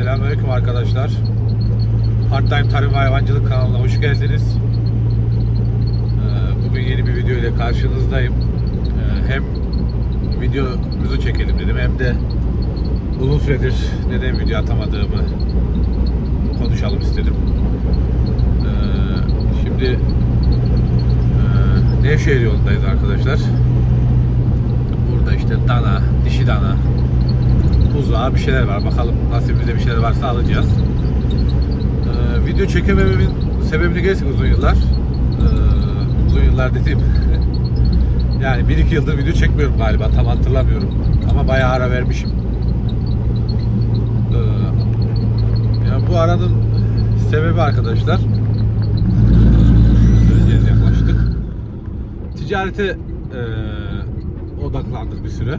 Selamünaleyküm arkadaşlar. Part Time Tarım ve Hayvancılık kanalına hoş geldiniz. Ee, Bugün yeni bir video ile karşınızdayım. Ee, Hem videomuzu çekelim dedim hem de uzun süredir neden video atamadığımı konuşalım istedim. Ee, Şimdi e, Nevşehir yolundayız arkadaşlar. Burada işte dana, dişi dana, buzağı bir şeyler var. Bakalım nasibimizde bir şeyler varsa alacağız. Ee, video çekemememin sebebini geçtik uzun yıllar. Ee, uzun yıllar dediğim yani 1-2 yıldır video çekmiyorum galiba tam hatırlamıyorum. Ama bayağı ara vermişim. Ee, ya bu aranın sebebi arkadaşlar söyleyeceğiz yaklaştık. Ticarete e, odaklandık bir süre.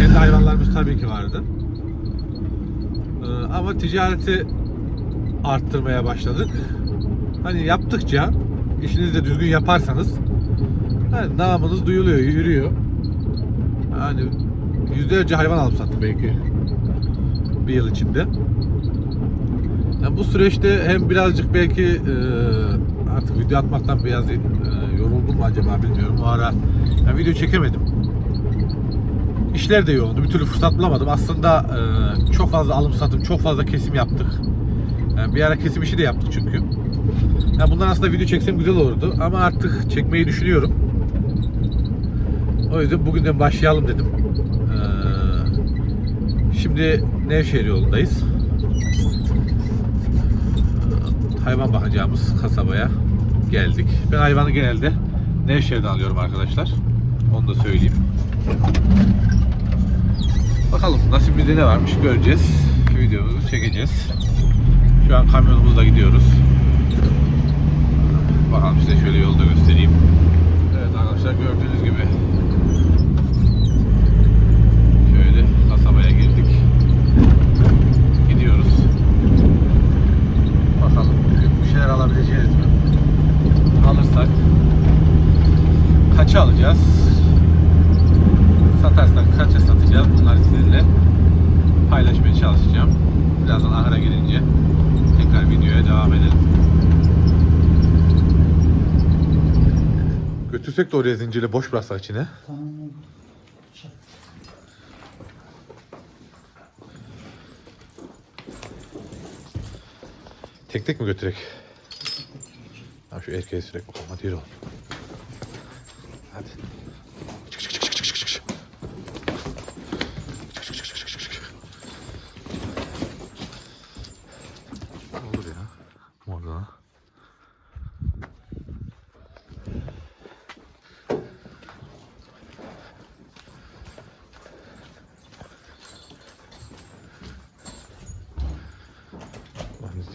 Kendi hayvanlarımız tabii ki vardı. Ee, ama ticareti arttırmaya başladık. Hani yaptıkça işinizi de düzgün yaparsanız hani namınız duyuluyor, yürüyor. Yani yüzlerce hayvan alıp sattık belki bir yıl içinde. Yani bu süreçte hem birazcık belki e, artık video atmaktan biraz e, yoruldum acaba bilmiyorum. O ara yani video çekemedim. İşler de yoğundu. Bir türlü fırsat bulamadım. Aslında e, çok fazla alım satım, çok fazla kesim yaptık. Yani bir ara kesim işi de yaptık çünkü. Yani bundan aslında video çeksem güzel olurdu. Ama artık çekmeyi düşünüyorum. O yüzden bugünden başlayalım dedim. Ee, şimdi Nevşehir yolundayız. Ee, Hayvan bakacağımız kasabaya geldik. Ben hayvanı genelde Nevşehir'den alıyorum arkadaşlar. Onu da söyleyeyim. Bakalım nasibimizde ne varmış göreceğiz. Videomuzu çekeceğiz. Şu an kamyonumuzla gidiyoruz. Bakalım size şöyle yolda göstereyim. Evet arkadaşlar gördüğünüz gibi şöyle kasabaya girdik. Gidiyoruz. Bakalım bir şeyler alabileceğiz mi? Alırsak kaça alacağız? Satarsak kaça satacağız? Bunları sizinle paylaşmaya çalışacağım. Birazdan ahıra gelince tekrar videoya devam edelim. Götürsek de oraya zincirle boş bıraksak içine. Tek tek mi götürek? Abi şu erkeğe sürek bakalım. Hadi yürü oğlum. Hadi.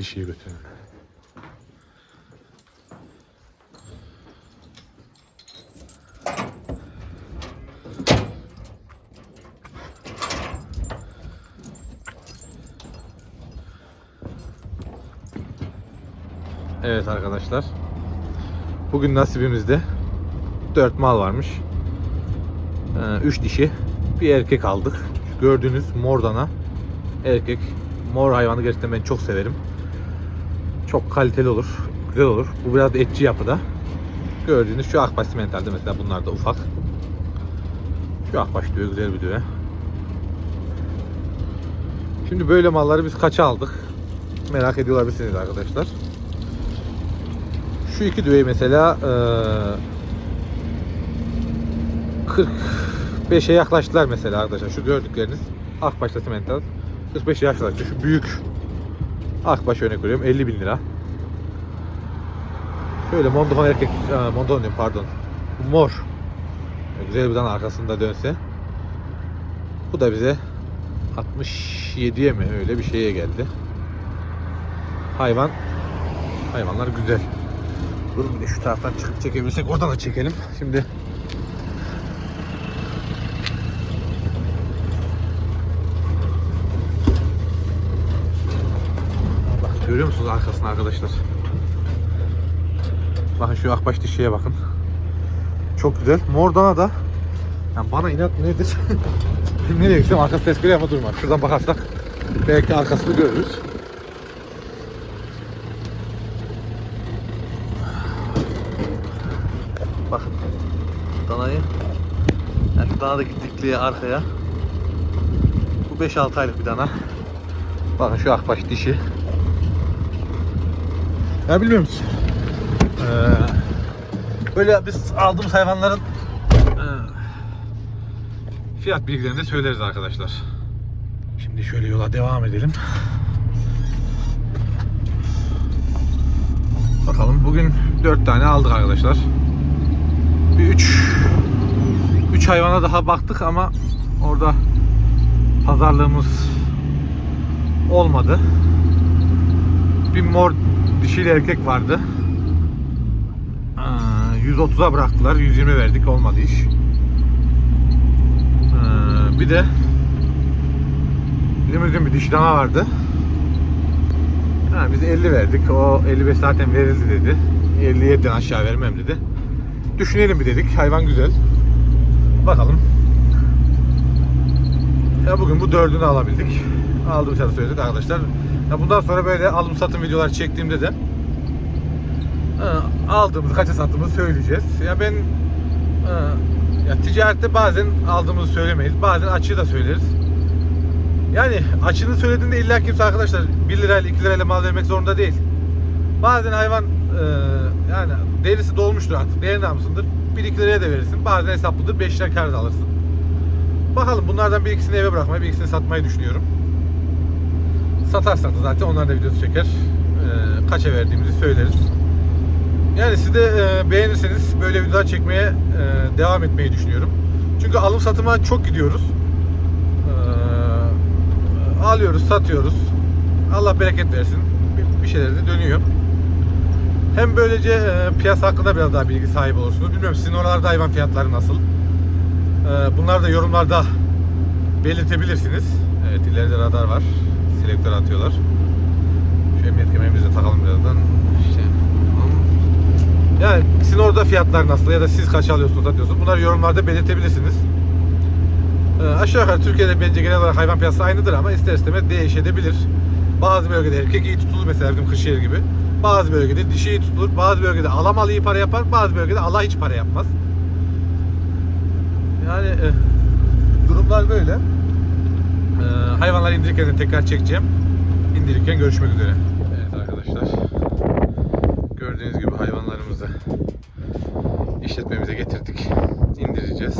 Dişiyi götürelim. Evet arkadaşlar. Bugün nasibimizde 4 mal varmış. 3 dişi, bir erkek aldık. Gördüğünüz mor dana erkek. Mor hayvanı gerçekten ben çok severim. Çok kaliteli olur, güzel olur. Bu biraz da etçi yapıda. Gördüğünüz şu akbaş simentalde mesela bunlar da ufak. Şu akbaş diyor, güzel bir düve. Şimdi böyle malları biz kaça aldık? Merak ediyor olabilirsiniz arkadaşlar. Şu iki düveyi mesela eee 45'e yaklaştılar mesela arkadaşlar. Şu gördükleriniz Akbaş'ta simental 45'e yaklaştı. Şu büyük Akbaş örnek veriyorum 50 bin lira. Şöyle Mondofon erkek, aa, Mondofon diyorum pardon. Mor. Güzel bir tane arkasında dönse. Bu da bize 67'ye mi öyle bir şeye geldi. Hayvan hayvanlar güzel. Dur bir de şu taraftan çıkıp çekebilirsek oradan da çekelim. Şimdi görüyor musunuz arkasını arkadaşlar? Bakın şu akbaş dişiye bakın. Çok güzel. Mordana da yani bana inat nedir? Nereye gitsem arkası tezkere ama durmaz. Şuradan bakarsak Belki arkasını görürüz. Bakın danayı yani şu danadaki dikliğe arkaya bu 5-6 aylık bir dana. Bakın şu akbaş dişi. Ya bilmiyor musun? Ee, böyle biz aldığımız hayvanların e, fiyat bilgilerini de söyleriz arkadaşlar. Şimdi şöyle yola devam edelim. Bakalım bugün 4 tane aldık arkadaşlar. Bir 3 3 hayvana daha baktık ama orada pazarlığımız olmadı. Bir mor dişiyle erkek vardı. Aa, 130'a bıraktılar. 120 verdik. Olmadı iş. Bir de limuzin bir dişi dana vardı. Ha, biz 50 verdik. O 55 zaten verildi dedi. 57'den aşağı vermem dedi. Düşünelim bir dedik. Hayvan güzel. Bakalım. Ya bugün bu dördünü alabildik. Aldığımız fiyatı söyledik arkadaşlar. Ya bundan sonra böyle alım satım videolar çektiğimde de ha, aldığımızı kaça sattığımızı söyleyeceğiz. Ya ben ha, ya ticarette bazen aldığımızı söylemeyiz. Bazen açığı da söyleriz. Yani açığını söylediğinde illa kimse arkadaşlar 1 lirayla 2 lirayla mal vermek zorunda değil. Bazen hayvan e, yani derisi dolmuştur artık. Değer namısındır. 1-2 liraya da verirsin. Bazen hesaplıdır. 5 lira kar da alırsın. Bakalım bunlardan bir ikisini eve bırakmayı, bir ikisini satmayı düşünüyorum. Satarsak da zaten onlar da videosu çeker. Ee, kaça verdiğimizi söyleriz. Yani siz de e, beğenirseniz böyle videolar çekmeye e, devam etmeyi düşünüyorum. Çünkü alım satıma çok gidiyoruz. Ee, alıyoruz, satıyoruz. Allah bereket versin. Bir, şeyler de dönüyor. Hem böylece e, piyasa hakkında biraz daha bilgi sahibi olursunuz. Bilmiyorum sizin oralarda hayvan fiyatları nasıl? Ee, bunları da yorumlarda belirtebilirsiniz. Evet ileride radar var. Selektör atıyorlar. Şu emniyet kemerimizi takalım birazdan. İşte. Yani sizin orada fiyatlar nasıl ya da siz kaç alıyorsunuz satıyorsunuz bunları yorumlarda belirtebilirsiniz. Ee, aşağı yukarı Türkiye'de bence genel olarak hayvan piyasası aynıdır ama ister istemez değişebilir. Bazı bölgede erkek iyi tutulur mesela bizim Kırşehir gibi. Bazı bölgede dişi iyi tutulur. Bazı bölgede alamalı iyi para yapar. Bazı bölgede Allah hiç para yapmaz. Yani e, durumlar böyle. E, hayvanları indirirken tekrar çekeceğim. İndirirken görüşmek üzere. Evet arkadaşlar. Gördüğünüz gibi hayvanlarımızı işletmemize getirdik. İndireceğiz.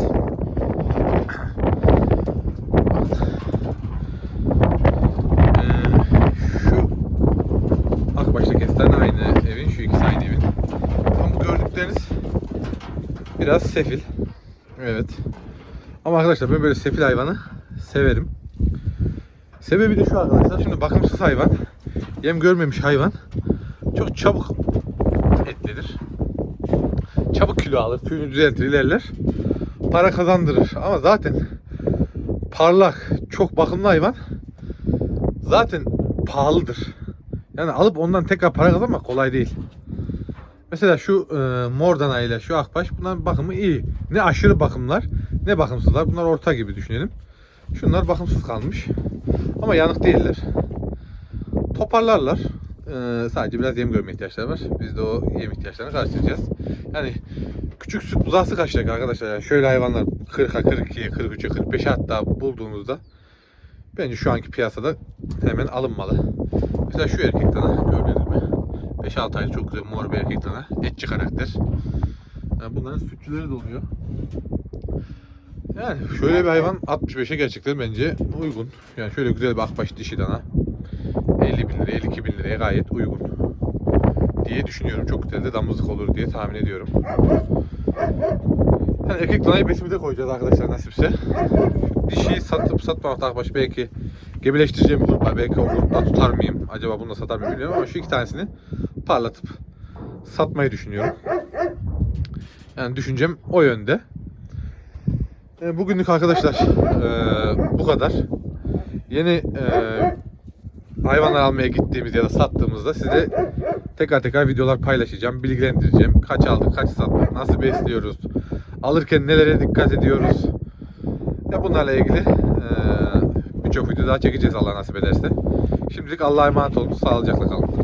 Ee, biraz sefil. Evet. Ama arkadaşlar ben böyle sefil hayvanı severim. Sebebi de şu arkadaşlar. Şimdi bakımsız hayvan, yem görmemiş hayvan çok çabuk etlidir. Çabuk kilo alır, tüyünü düzeltir, ilerler. Para kazandırır. Ama zaten parlak, çok bakımlı hayvan zaten pahalıdır. Yani alıp ondan tekrar para kazanmak kolay değil. Mesela şu e, mor dana ile şu akbaş bunların bakımı iyi. Ne aşırı bakımlar ne bakımsızlar. Bunlar orta gibi düşünelim. Şunlar bakımsız kalmış. Ama yanık değiller. Toparlarlar. E, sadece biraz yem görme ihtiyaçları var. Biz de o yem ihtiyaçlarını karşılayacağız. Yani küçük süt buzağısı kaçacak arkadaşlar. Yani şöyle hayvanlar 40'a, 42'ye, 43'e, 45'e hatta bulduğunuzda bence şu anki piyasada hemen alınmalı. Mesela şu erkek dana gördüğünüz gibi 5-6 ay çok güzel mor bir erkek dana. Etçi karakter. Yani bunların sütçüleri de oluyor. Yani şöyle bir hayvan 65'e gerçekten bence uygun. Yani şöyle güzel bir akbaş dişi dana. 50 bin liraya, 52 bin liraya gayet uygun diye düşünüyorum. Çok güzel de damızlık olur diye tahmin ediyorum. Yani erkek danayı besimize koyacağız arkadaşlar nasipse. Dişiyi satıp satmamak akbaş belki gebeleştireceğim var. Belki o grupta tutar mıyım? Acaba bunu da satar mıyım bilmiyorum ama şu iki tanesini parlatıp satmayı düşünüyorum. Yani düşüncem o yönde. E, bugünlük arkadaşlar e, bu kadar. Yeni e, hayvanlar almaya gittiğimiz ya da sattığımızda size tekrar tekrar videolar paylaşacağım, bilgilendireceğim. Kaç aldık, kaç sattık, nasıl besliyoruz, alırken nelere dikkat ediyoruz. Ya bunlarla ilgili e, birçok video daha çekeceğiz Allah nasip ederse. Şimdilik Allah'a emanet olun. Sağlıcakla kalın.